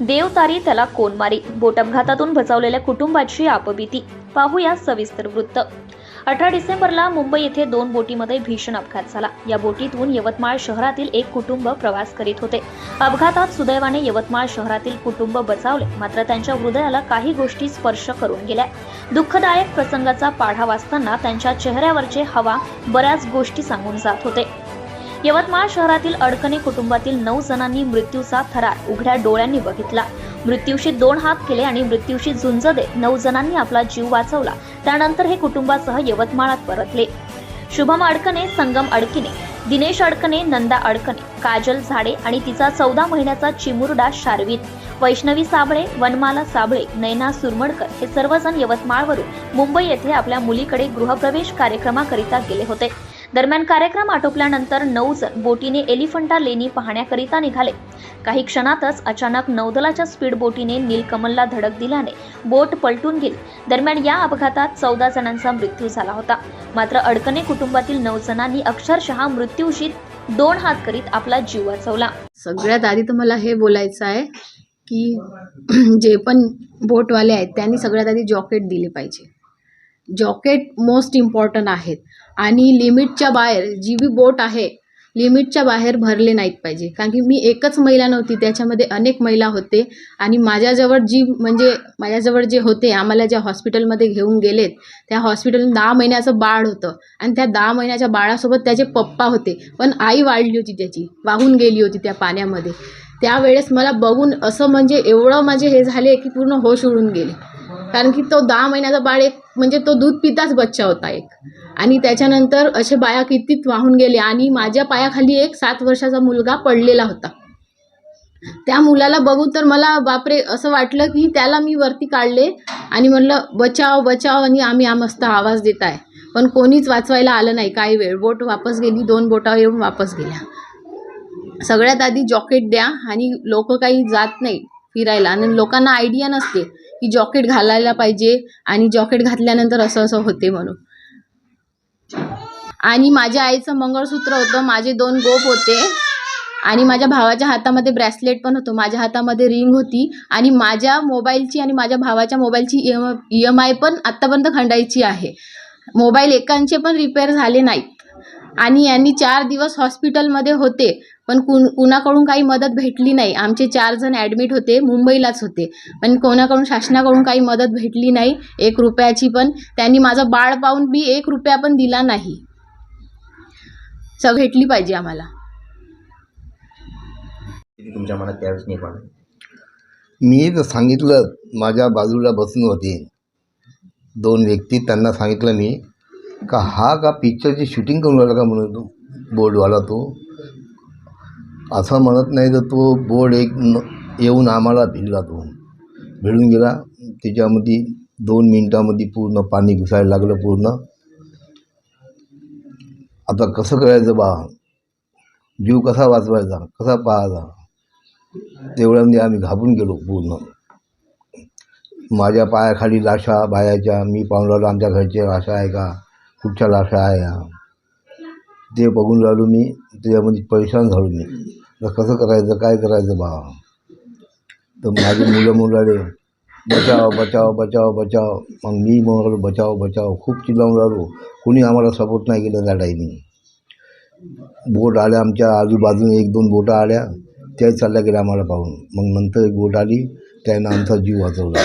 देवतारी त्याला कोण मारी? बोट अपघातातून बचावलेल्या कुटुंबाची आपबीती पाहूया सविस्तर वृत्त. अठरा डिसेंबरला मुंबई येथे दोन बोटीमध्ये भीषण अपघात झाला. या बोटीतून यवतमाळ शहरातील एक कुटुंब प्रवास करीत होते. अपघातात सुदैवाने यवतमाळ शहरातील कुटुंब बचावले मात्र त्यांच्या हृदयाला काही गोष्टी स्पर्श करून गेल्या. दुःखदायक प्रसंगाचा पाढा वाचताना त्यांच्या चेहऱ्यावरचे हवा बऱ्याच गोष्टी सांगून जात होते. यवतमाळ शहरातील अडकणे कुटुंबातील नऊ जणांनी मृत्यूचा थरार उघड्या डोळ्यांनी बघितला. मृत्यूशी दोन हात केले आणि मृत्यूशी झुंज देत नऊ जणांनी आपला जीव वाचवला. त्यानंतर हे कुटुंबासह यवतमाळात परतले. शुभम अडकणे संगम अडकिने दिनेश अडकणे नंदा अडकणे काजल झाडे आणि तिचा चौदा महिन्याचा चिमुरडा शारवित वैष्णवी साबळे वनमाला साबळे नयना सुरमडकर हे सर्वजण यवतमाळवरून मुंबई येथे आपल्या मुलीकडे गृहप्रवेश कार्यक्रमाकरिता गेले होते. दरम्यान कार्यक्रम आटोपल्यानंतर नऊ जण बोटीने एलिफंटा लेणी पाहण्याकरिता निघाले. काही क्षणातच अचानक नौदलाच्या स्पीड बोटीने नीलकमलला धडक दिल्याने बोट पलटून गेली. दरम्यान या अपघातात चौदा जणांचा मृत्यू झाला होता. मात्र अडकणे कुटुंबातील नऊ जणांनी अक्षरशः मृत्यूशी दोन हात करीत आपला जीव वाचवला. सगळ्यात आधी तर मला हे बोलायचं आहे की जे पण बोटवाले आहेत त्यांनी सगळ्यात आधी जॉकेट दिले पाहिजे. जॉकेट मोस्ट इम्पॉर्टंट आहेत. आणि लिमिटच्या बाहेर जी बी बोट आहे लिमिटच्या बाहेर भरले नाहीत पाहिजे. कारण की मी एकच महिला नव्हती त्याच्यामध्ये अनेक महिला होते. आणि माझ्याजवळ जी म्हणजे माझ्याजवळ जे होते आम्हाला ज्या हॉस्पिटलमध्ये घेऊन गेलेत त्या हॉस्पिटल दहा महिन्याचं बाळ होतं. आणि त्या दहा महिन्याच्या बाळासोबत त्याचे पप्पा होते. पण आई वाढली होती त्याची वाहून गेली होती त्या पाण्यामध्ये. त्यावेळेस मला बघून असं म्हणजे एवढं माझे हे झाले की पूर्ण होश उडून गेले. कारण की तो दहा महिन्याचा बाळ एक म्हणजे तो दूध पिताच बच्चा होता एक. आणि त्याच्यानंतर असे बाया कितीत वाहून गेले आणि माझ्या पायाखाली एक सात वर्षाचा मुलगा पडलेला होता. त्या मुलाला बघून तर मला बापरे असं वाटलं की त्याला मी वरती काढले आणि म्हणलं बचाव बचाव आणि आम्ही मस्त आवाज देत आहे पण कोणीच वाचवायला आलं नाही काही वेळ. बोट वापस गेली दोन बोटा येऊन वापस गेल्या. सगळ्यात आधी जॉकेट द्या आणि लोक काही जात नाही. फिरायला. आणि लोकांना आयडिया नसते की जॉकेट घालायला पाहिजे आणि जॉकेट घातल्यानंतर असं असं होते म्हणून. आणि माझ्या आईचं मंगळसूत्र होतं. माझे दोन गोप होते. आणि माझ्या भावाच्या हातामध्ये ब्रॅसलेट पण होतं. माझ्या हातामध्ये रिंग होती. आणि माझ्या मोबाईलची आणि माझ्या भावाच्या मोबाईलची E M E M I पण आत्तापर्यंत खंडायची आहे. मोबाईल एकांचे पण रिपेअर झाले नाहीत. आणि यांनी चार दिवस हॉस्पिटलमध्ये होते. पण कुण कुणाकडून काही मदत भेटली नाही. आमचे चार जण ॲडमिट होते मुंबईलाच होते. पण कोणाकडून शासनाकडून काही मदत भेटली नाही एक रुपयाची पण. त्यांनी माझं बाळ पाहून बी एक रुपया पण दिला नाही. सग भेटली पाहिजे आम्हाला. तुमच्या मनात त्यावेळेस निर्माण झाली? मी तर सांगितलं माझ्या बाजूला बसून होते. दोन व्यक्ती त्यांना सांगितलं मी का हा का पिक्चरची शूटिंग करून राहिला का? म्हणून तो बोर्डवाला तो. असं म्हणत नाही तर तो बोर्ड एक न येऊन आम्हाला भिडला तो. भिडून गेला. त्याच्यामध्ये दोन मिनटामध्ये पूर्ण पाणी घुसायला लागलं पूर्ण. आता कसं करायचं बा? जीव कसा वाचवायचा? कसा पाहायचा? तेवढ्यामध्ये आम्ही घाबरून गेलो पूर्ण. माझ्या पायाखाली लाशा बायाच्या मी पाहुणाला आमच्या घरच्या लाशा आहे का? कुठच्या लाशा आहे या? ते बघून राहिलो मी त्याच्यामध्ये परेशान झालो मी. तर कसं करायचं काय करायचं बा? तर माझे मुलं म्हणून राहिले बचाव बचाव बचाव बचाव. मग मी म्हणून राहिलो बचाव बचाव. खूप चिल्लावून राहिलो. कोणी आम्हाला सपोर्ट नाही केलं त्या टाईमी बोट आल्या आमच्या आजूबाजूने एक दोन बोटं आल्या त्या चालल्या गेल्या आम्हाला पाहून. मग नंतर एक बोट आली त्यानं आमचा जीव वाचवला.